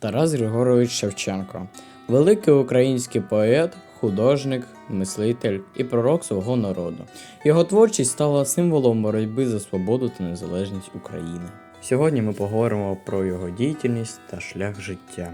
Тарас Григорович Шевченко великий український поет, художник, мислитель і пророк свого народу. Його творчість стала символом боротьби за свободу та незалежність України. Сьогодні ми поговоримо про його діяльність та шлях життя.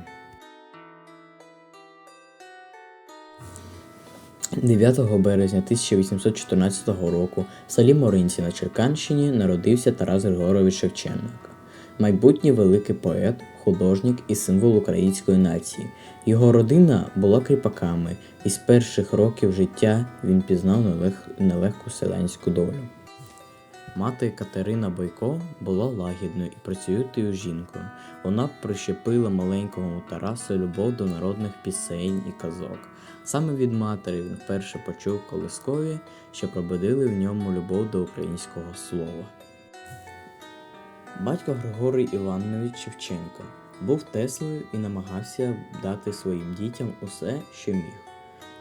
9 березня 1814 року в селі Моринці на Черканщині народився Тарас Григорович Шевченко, майбутній великий поет, художник і символ української нації. Його родина була кріпаками, і з перших років життя він пізнав нелег... нелегку селянську долю. Мати Катерина Бойко була лагідною і працюючою жінкою. Вона прищепила маленькому Тарасу любов до народних пісень і казок. Саме від матері він вперше почув колискові, що пробудили в ньому любов до українського слова. Батько Григорій Іванович Шевченко був Теслою і намагався дати своїм дітям усе, що міг.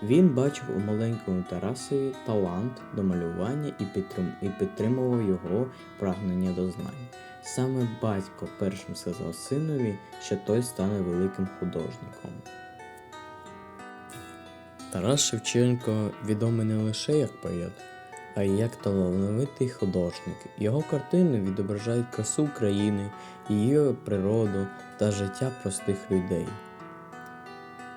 Він бачив у маленькому Тарасові талант до малювання і, підтрим... і підтримував його прагнення до знань. Саме батько першим сказав синові, що той стане великим художником. Тарас Шевченко відомий не лише як поет, а як талановитий художник. Його картини відображають красу країни, її природу та життя простих людей.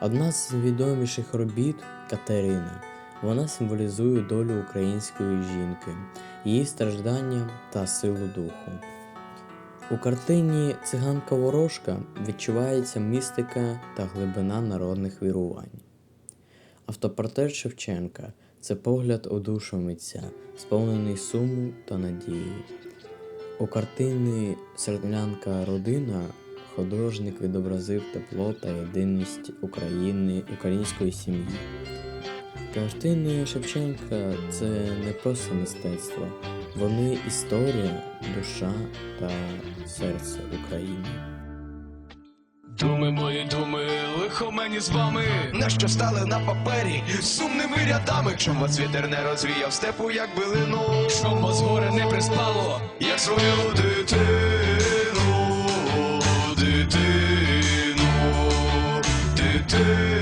Одна з відоміших робіт Катерина. Вона символізує долю української жінки, її страждання та силу духу. У картині Циганка Ворожка відчувається містика та глибина народних вірувань. Автопортрет Шевченка це погляд у душу митця, сповнений суму та надії. У картині Серднянка родина художник відобразив тепло та єдиність України, української сім'ї. Картини Шевченка це не просто мистецтво, вони історія, душа та серце України. Думи мої думи, лихо мені з вами, на що стали на папері? Сумними рядами, чом вас вітер не розвіяв? Степу, як билину, Чом вас горе не приспало, як свою дитину, дитину, дитину.